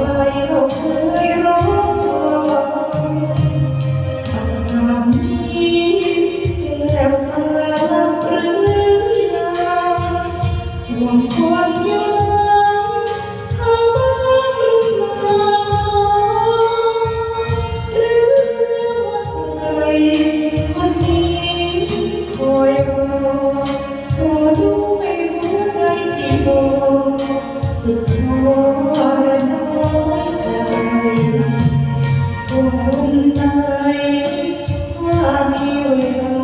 บอกใครเราเคยร้อ ภูมิใจถ้ามีเวลา